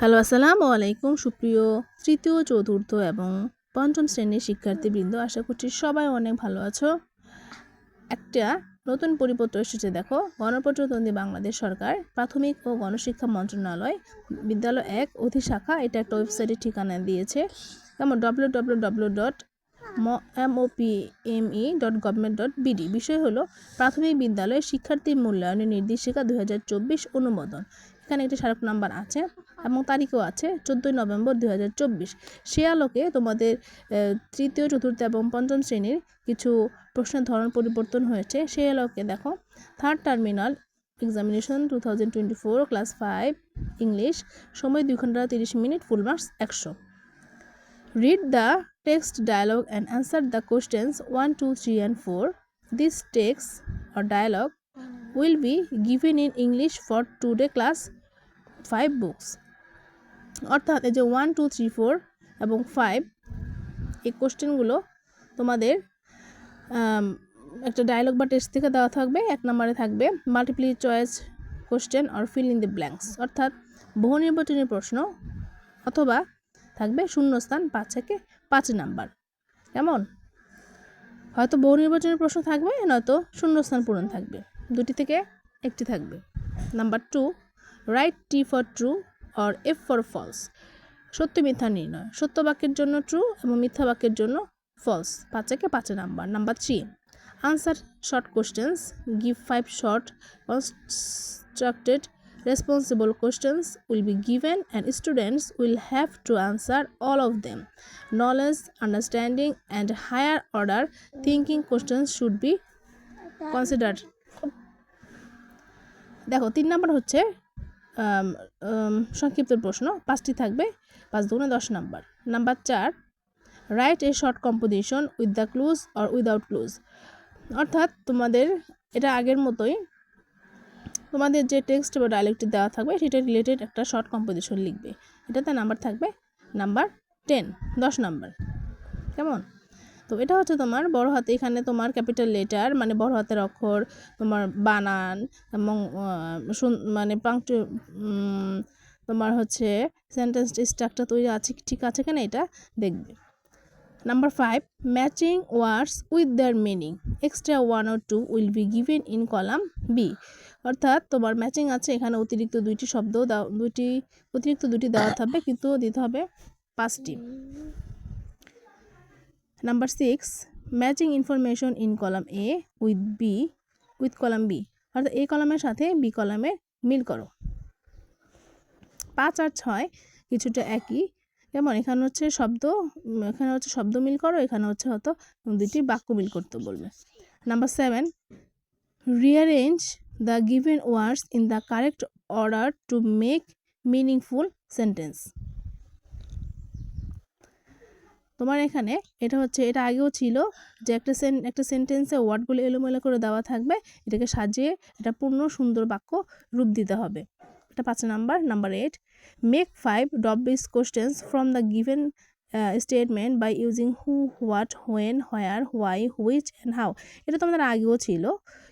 Hello, আসসালামু আলাইকুম। সুপ্রিয় তৃতীয়, চতুর্থ এবং পঞ্চম শ্রেণির শিক্ষার্থীবৃন্দ, আশা করছি সবাই অনেক ভালো আছো। একটা নতুন পরিপত্র এসেছে, দেখো। গণপ্রজাতন্ত্রী বাংলাদেশ সরকার প্রাথমিক ও গণশিক্ষা মন্ত্রণালয় বিদ্যালয় এক অধিশাখা, এটা একটা ওয়েবসাইটের ঠিকানা দিয়েছে। যেমন W W W dot MOPME dot government dot BD বিষয় হলো, প্রাথমিক বিদ্যালয়ে শিক্ষার্থী মূল্যায়নের নির্দেশিকা দু হাজার চব্বিশ অনুমোদন। এখানে একটি স্মারক নাম্বার আছে এবং তারিখও আছে চোদ্দোই নভেম্বর দু হাজার চব্বিশ। সে আলোকে তোমাদের তৃতীয় চতুর্থ এবং পঞ্চম শ্রেণির কিছু প্রশ্নের ধরন পরিবর্তন হয়েছে। সে আলোকে দেখো third terminal examination two thousand twenty four class five English সময় দুই ঘণ্টা তিরিশ মিনিট ফুল মার্কস একশো। Read the text dialogue and answer the questions 1, 2, 3, and 4. This text or dialogue will be given in English for today class. 5 books অর্থাৎ এই যে one two three four এবং five এই কোশ্চেনগুলো তোমাদের একটা ডায়লগ বা টেস্ট থেকে দেওয়া থাকবে, এক নম্বরে থাকবে multiple choice question or fill in the blanks অর্থাৎ বহু নির্বাচনী প্রশ্ন অথবা থাকবে শূন্যস্থান পাঁচ থেকে পাঁচ নাম্বার কেমন? হয়তো বহু নির্বাচনের প্রশ্ন থাকবে, নয়তো শূন্যস্থান পূরণ থাকবে। দুটি থেকে একটি থাকবে। Number two write T for true or F for false. সত্য মিথ্যা নির্ণয়। সত্য বাক্যের জন্য ট্রু এবং মিথ্যা বাক্যের জন্য ফলস। পাঁচেকে পাঁচে number. Number three. Answer short questions give five short constructed responsible questions will be given and students will have to answer all of them. Knowledge, understanding and higher order thinking questions should be consider দেখো, তিন নম্বর হচ্ছে সংক্ষিপ্ত প্রশ্ন। পাঁচটি থাকবে। পাঁচ দুগুণে দশ নাম্বার। নাম্বার চার write a short composition with the clues or without clues অর্থাৎ তোমাদের এটা আগের মতোই তোমাদের যে টেক্সট বা ডায়ালেক্টটি দেওয়া থাকবে, সেটা রিলেটেড একটা শর্ট কম্পোজিশন লিখবে। এটাতে নাম্বার থাকবে। নাম্বার টেন দশ নাম্বার। কেমন? তো এটা হচ্ছে তোমার বড় হাতে, এখানে তোমার ক্যাপিটাল লেটার মানে বড় হাতের অক্ষর, তোমার বানান, এবং মানে পাংক্টু তোমার হচ্ছে সেন্টেন্স স্ট্রাকচার তৈরি আছে, ঠিক আছে কিনা এটা দেখবে। Number five matching words with their meaning extra one or two will be given in column B অর্থাৎ তোমার ম্যাচিং আছে, এখানে অতিরিক্ত দুইটি শব্দ দুইটি, অতিরিক্ত দুটি দেওয়া থাকবে, কিন্তু দিতে হবে পাঁচটি। Number six matching information in column A with B with column B অর্থাৎ এ কলামের সাথে বি কলামে মিল করো। পাঁচ আর ছয় কিছুটা একই। যেমন এখানে হচ্ছে শব্দ, এখানে হচ্ছে শব্দ মিল করো, এখানে হচ্ছে হয়তো দুটি বাক্য মিল করতে বলবে। Number seven rearrange the given words in the correct order to make meaningful sentence তোমার এখানে এটা হচ্ছে, এটা আগেও ছিল যে একটা সেন, একটা সেন্টেন্সে ওয়ার্ডগুলো এলোমেলো করে দেওয়া থাকবে, এটাকে সাজিয়ে এটা পূর্ণ সুন্দর বাক্য রূপ দিতে হবে। এটা পাঁচ number number eight make five WH questions from the given statement by using who what when where why which and how এটা তোমাদের আগেও ছিল,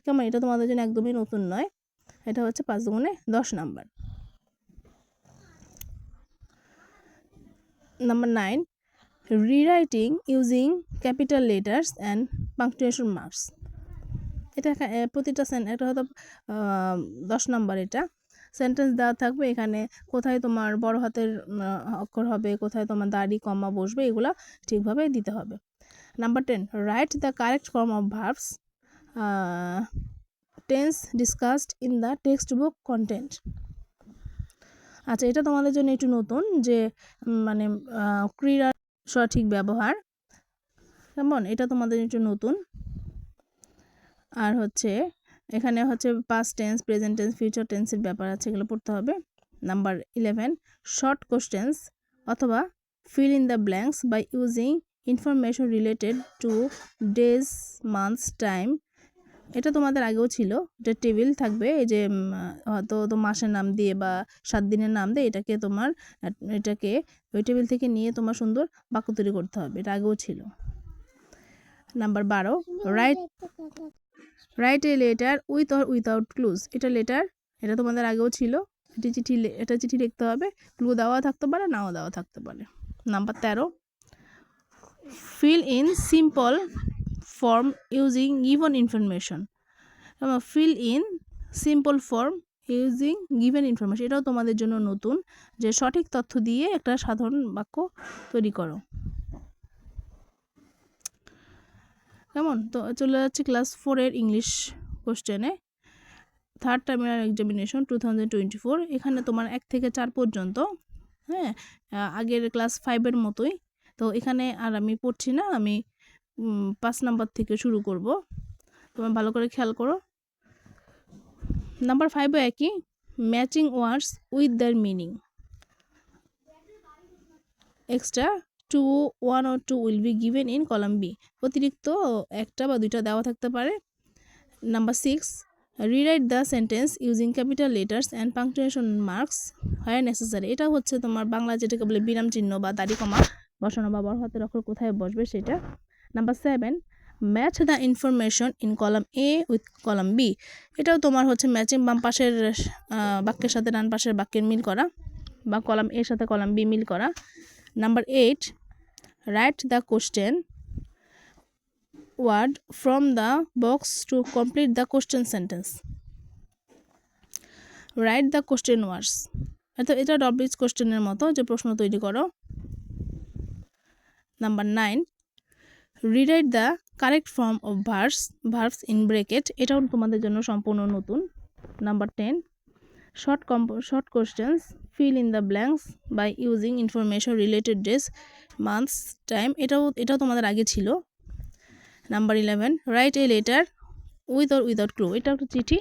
কেমন? এটা তোমাদের জন্য একদমই নতুন নয়। এটা হচ্ছে পাঁচ দুগুণে দশ number. Number nine rewriting using capital letters and punctuation marks এটা প্রতিটা এটা হয়তো দশ নম্বর এটা। সেন্টেন্স দেওয়া থাকবে এখানে কোথায় তোমার বড় হাতের অক্ষর হবে কোথায় তোমার দাড়ি কমা বসবে এগুলো ঠিকভাবে দিতে হবে। Number ten write the correct form of verbs tense discussed in the textbook content আচ্ছা এটা তোমাদের জন্য একটু নতুন যে মানে আহ, ক্রীড়ার সঠিক ব্যবহার। কেমন? এটা তোমাদের একটু নতুন। আর হচ্ছে, এখানে হচ্ছে past tense present tense future টেন্সের ব্যাপার আছে, এগুলো পড়তে হবে। নাম্বার ইলেভেন শর্ট কোশ্চেন্স অথবা fill in the blanks by using information related to days months time এটা তোমাদের আগেও ছিল। এটা টেবিল থাকবে, এই যে হয়তো তো মাসের নাম দিয়ে বা সাত দিনের নাম দিয়ে এটাকে তোমার, এটাকে ওই টেবিল থেকে নিয়ে তোমার সুন্দর বাক্য তৈরি করতে হবে। এটা আগেও ছিল। নাম্বার বারো write write a letter with or without clues এটা লেটার এটা তোমাদের আগেও ছিল। এটি চিঠি এটা চিঠি লিখতে হবে। ক্লু দেওয়া থাকতে পারে, নাও দেওয়া থাকতে পারে। নাম্বার তেরো fill in simple form using given information fill in simple form using given information এটাও তোমাদের জন্য নতুন, যে সঠিক তথ্য দিয়ে একটা সাধারণ বাক্য তৈরি করো। কেমন তো চলে যাচ্ছে ক্লাস ফোরের ইংলিশ কোশ্চেনে third terminal examination two thousand twenty four এখানে তোমার এক থেকে চার পর্যন্ত হ্যাঁ আগের ক্লাস ফাইভের মতোই। তো এখানে আর আমি পড়ছি না, আমি পাঁচ নাম্বার থেকে শুরু করব। তোমার ভালো করে খেয়াল করো। নাম্বার ফাইভও একই। Matching words with their meaning extra two one O two will be given in column B অতিরিক্ত একটা বা দুইটা দেওয়া থাকতে পারে। Number six rewrite the sentence using capital letters and punctuation marks হয় নেসেসারি এটা হচ্ছে তোমার বাংলা যেটাকে বলে বিরাম চিহ্ন বা দাড়ি কমা, বসানো বা বড় হাতের অক্ষর কোথায় বসবে সেটা। Number seven match the information in column A with column B এটাও তোমার হচ্ছে ম্যাচিং বাম পাশের বাক্যের সাথে ডান পাশের বাক্যের মিল করা বা কলাম এর সাথে কলাম বি মিল করা। Number eight write the question word from the box to complete the question sentence. Write the question words অর্থাৎ এটা ডব্লিউএস কোশ্চেনের মতো যে প্রশ্ন তৈরি করো। Number nine rewrite the correct form of verse verbs in bracket এটাও তোমাদের জন্য সম্পূর্ণ নতুন। Number ten short comp short questions fill in the blanks by using information related days months time এটাও এটাও তোমাদের আগে ছিল। Number eleven write a letter with or without clue এটা একটা চিঠি।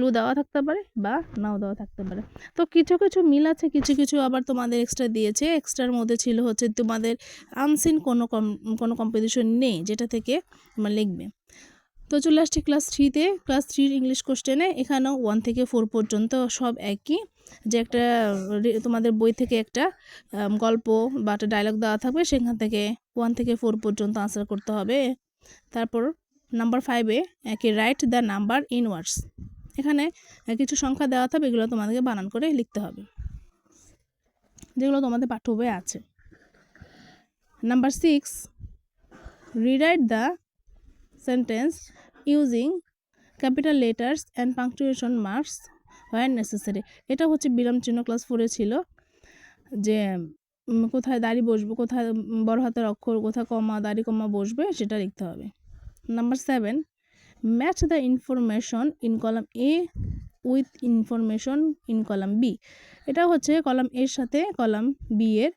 ক্লু দেওয়া থাকতে পারে বা নাও দেওয়া থাকতে পারে। তো কিছু কিছু মিল আছে, কিছু কিছু আবার তোমাদের এক্সট্রা দিয়েছে। এক্সট্রার মধ্যে ছিল হচ্ছে তোমাদের আনসিন কোনো কম কোনো কম্পিটিশন নেই, যেটা থেকে তোমরা লিখবে। তো চলে আসছি ক্লাস থ্রিতে ক্লাস থ্রির ইংলিশ কোশ্চেনে এখানেও ওয়ান থেকে ফোর পর্যন্ত সব একই। যে একটা তোমাদের বই থেকে একটা গল্প বা একটা ডায়লগ দেওয়া থাকবে, সেখান থেকে ওয়ান থেকে ফোর পর্যন্ত আনসার করতে হবে। তারপর নাম্বার ফাইভে একে write the number in words এখানে কিছু সংখ্যা দেওয়া থাকবে, এগুলো তোমাদেরকে বানান করে লিখতে হবে। যেগুলো তোমাদের পাঠ্য বইয়ে আছে। Number six rewrite the sentence using capital letters and punctuation marks where necessary এটা হচ্ছে বিরাম চিহ্ন ক্লাস ফোরে ছিল, যে কোথায় দাড়ি বসবে, কোথায় বড় হাতের অক্ষর, কোথায় কমা, দাড়ি কমা বসবে, সেটা লিখতে হবে। Number seven match the information in column A with information in column B এটা হচ্ছে কলাম এর সাথে কলাম বি এর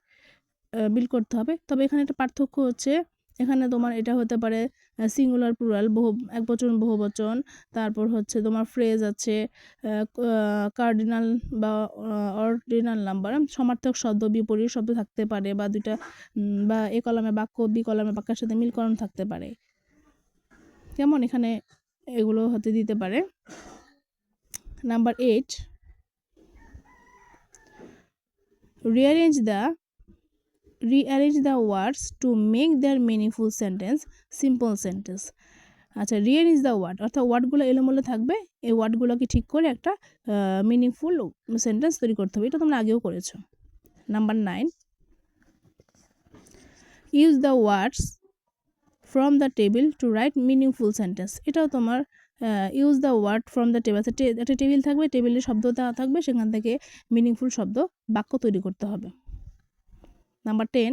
বিল করতে হবে। তবে এখানে একটা পার্থক্য হচ্ছে, এখানে তোমার এটা হতে পারে সিঙ্গুলার প্লুরাল বহু, এক বচন, বহু বচন। তারপর হচ্ছে তোমার ফ্রেজ আছে কার্ডিনাল বা অর্ডিনাল নাম্বার সমার্থক শব্দ, বিপরীত শব্দ থাকতে পারে বা দুইটা বা এ কলামে বাক্য, বি কলামে বাক্যের সাথে মিলকরণ থাকতে পারে। কেমন এখানে এগুলো হতে দিতে পারে। Number eight rearrange the rearrange the words to make their meaningful sentence simple sentence আচ্ছা রিয়ারেঞ্জ দ্য ওয়ার্ড অর্থাৎ ওয়ার্ডগুলো এলোমেলো থাকবে, এই ওয়ার্ডগুলোকে ঠিক করে একটা মিনিংফুল সেন্টেন্স তৈরি করতে হবে। এটা তোমরা আগেও করেছ। Number nine use the words from the table to write meaningful sentence এটাও তোমার use the word from the table একটা টেবিল থাকবে টেবিলে শব্দ দেওয়া থাকবে, সেখান থেকে মিনিংফুল শব্দ বাক্য তৈরি করতে হবে। Number ten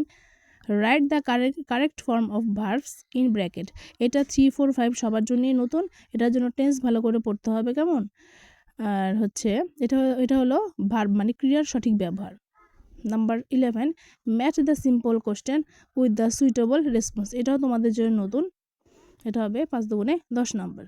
write the correct correct form of verbs in bracket এটা থ্রি ফোর ফাইভ সবার জন্যই নতুন, এটার জন্য টেন্স ভালো করে পড়তে হবে কেমন? আর হচ্ছে, এটা এটা হলো ভার্ব মানে ক্রিয়ার সঠিক ব্যবহার। Number eleven match the simple question with the suitable response এটাও তোমাদের জন্য নতুন। এটা হবে পাঁচ দুগুণে দশ নম্বর